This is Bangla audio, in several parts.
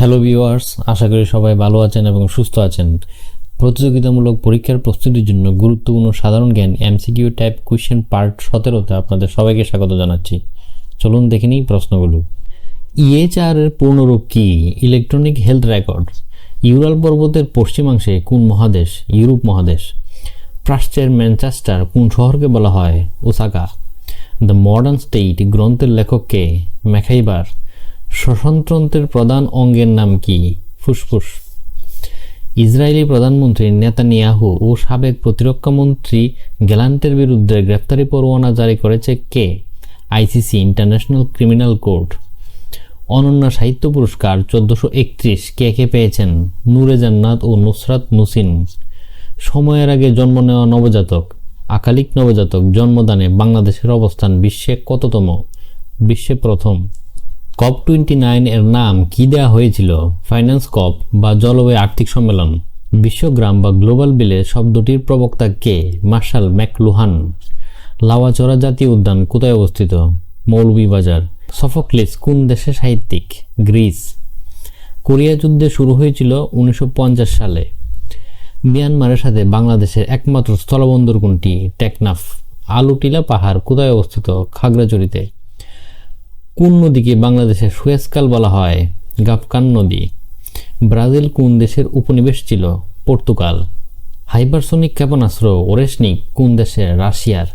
হ্যালো ভিউয়ার্স আশা করি সবাই ভালো আছেন এবং সুস্থ আছেন। প্রতিযোগিতামূলক পরীক্ষার প্রস্তুতির জন্য গুরুত্বপূর্ণ সাধারণ জ্ঞান এমসিকিউ টাইপ কোয়েশ্চেন পার্ট সতেরোতে আপনাদের সবাইকে স্বাগত জানাচ্ছি। চলুন দেখে নিই প্রশ্নগুলো। ইএচআর এর পূর্ণরূপ কি? ইলেকট্রনিক হেলথ রেকর্ড ইউরাল পর্বতের পশ্চিমাংশে কোন মহাদেশ? ইউরোপ মহাদেশ। প্রাচ্যের ম্যানচেস্টার কোন শহরকে বলা হয়? ওসাকা দ্য মডার্ন স্টেট গ্রন্থের লেখককে ম্যাখাইবার শ্বসনতন্ত্রের প্রধান অঙ্গের নাম কি? ফুসফুস। ইসরায়েলি প্রধানমন্ত্রী নেতানিয়াহু ও সাবেক প্রতিরক্ষামন্ত্রী গ্যালান্টের বিরুদ্ধে গ্রেফতারি পরোয়ানা জারি করেছে কে? ICC international criminal court. অনন্য সাহিত্য পুরস্কার চোদ্দশো একত্রিশ কে কে পেয়েছেন? নূরে জান্নাত ও নুসরাত মুসিন। সময়ের আগে জন্ম নেওয়া নবজাতক। আকালিক নবজাতক জন্মদানে বাংলাদেশের অবস্থান বিশ্বে কততম? বিশ্বে প্রথম। কপ টোয়েন্টি নাইন এর নাম কি দেওয়া হয়েছিল? ফাইন্যান্স কপ বা জলবায়ু আর্থিক সম্মেলন। বিশ্বগ্রাম বা গ্লোবাল বিলে শব্দটির প্রবক্তা কে? Martial McLuhan. লাওয়াচড়া জাতীয় উদ্যান কোথায় অবস্থিত? মৌলভীবাজার। সফোক্লিস কোন দেশের সাহিত্যিক? গ্রিস। কোরিয়া যুদ্ধে শুরু হয়েছিল উনিশশো পঞ্চাশ সালে। মিয়ানমারের সাথে বাংলাদেশের একমাত্র স্থলবন্দর কোনটি? টেকনাফ। আলুটিলা পাহাড় কোথায় অবস্থিত? খাগড়াছড়িতে। কোন নদীকে বাংলাদেশের সুয়েসকাল বলা হয়? গাফকান নদী। ব্রাজিল কোন দেশের উপনিবেশ ছিল? পর্তুগাল। হাইপারসোনিক ক্ষেপণাস্ত্র ওরেসনিক কোন দেশের রাশিয়ার।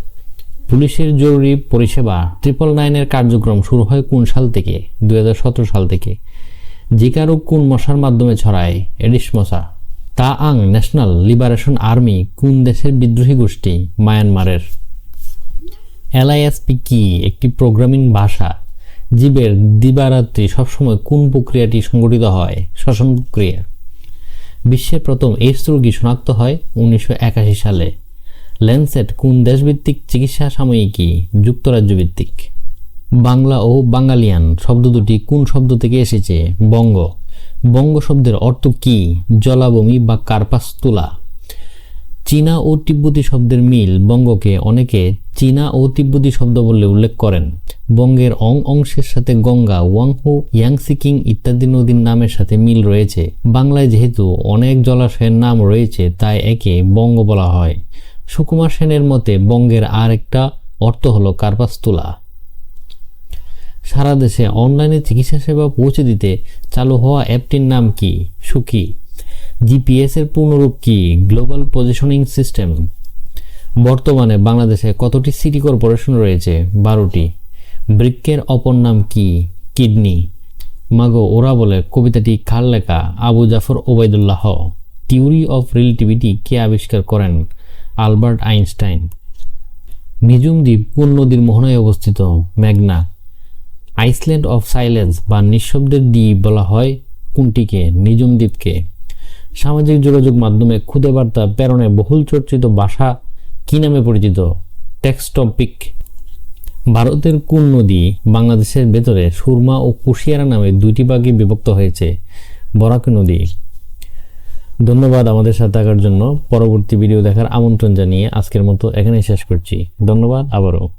পুলিশের জরুরি পরিষেবা ট্রিপল নাইনের কার্যক্রম শুরু হয় কোন সাল থেকে? দুই হাজার সতেরো সাল থেকে। জিকা রোগ কোন মশার মাধ্যমে ছড়ায়? এডিস মশা। তা আং ন্যাশনাল লিবারেশন আর্মি কোন দেশের বিদ্রোহী গোষ্ঠী? মায়ানমারের। এলআইএসপি কি? একটি প্রোগ্রামিং ভাষা। জীবের দিবারাত্রি সবসময় কোন প্রক্রিয়াটি সংগঠিত হয়? শ্বসন প্রক্রিয়া। বিশ্বের প্রথম এইডস রোগী শনাক্ত হয় উনিশশো একাশি সালে। ল্যান্সেট কোন দেশভিত্তিক চিকিৎসা সাময়িকী? যুক্তরাজ্য ভিত্তিক বাংলা ও বাঙালিয়ান শব্দ দুটি কোন শব্দ থেকে এসেছে? বঙ্গ। বঙ্গ শব্দের অর্থ কি? জলাভূমি বা কার্পাস তুলা। চীনা ও তিব্বতি শব্দের মিল বঙ্গকে অনেকে চীনা ও তিব্বতি শব্দ বলে উল্লেখ করেন। বঙ্গের অং অংশের সাথে গঙ্গা, ওয়াংহু, ইয়াংসিকিং ইত্যাদি নদীর নামের সাথে মিল রয়েছে। বাংলায় যেহেতু অনেক জলাশয়ের নাম রয়েছে, তাই একে বঙ্গ বলা হয়। সুকুমার সেনের মতে, বঙ্গের আর একটা অর্থ হলো কার্পাসতুলা সারা দেশে অনলাইনে চিকিৎসা সেবা পৌঁছে দিতে চালু হওয়া অ্যাপটির নাম কি? সুখী। জিপিএস এর পূর্ণরূপ কি? গ্লোবাল পজিশনিং সিস্টেম বর্তমানে বাংলাদেশে কতটি সিটি কর্পোরেশন রয়েছে? বারোটি। বৃক্কের অপর নাম কি? কিডনি। মাগো, ওরা বলে কবিতাটি কার লেখা। Abu Jafar Obaidullah. Theory of relativity কে আবিষ্কার করেন? Albert Einstein. নিজুম দ্বীপ কোন নদীর মোহনায় অবস্থিত? মেঘনা। আইসল্যান্ড অফ সাইলেন্স বা নিঃশব্দের দ্বীপ বলা হয় কোনটিকে? নিজুম দ্বীপকে। সামাজিক যোগাযোগ মাধ্যমে খুদে বার্তা প্রেরণে বহুল চর্চিত ভাষা কি নামে পরিচিত? টেক্সটপিক ভারতের কোন নদী বাংলাদেশের ভেতরে সুরমা ও কুশিয়ারা নামে দুইটি ভাগে বিভক্ত হয়েছে? বরাক নদী। ধন্যবাদ আমাদের সাথে থাকার জন্য। পরবর্তী ভিডিও দেখার আমন্ত্রণ জানিয়ে আজকের মতো এখানেই শেষ করছি। ধন্যবাদ, আবারও।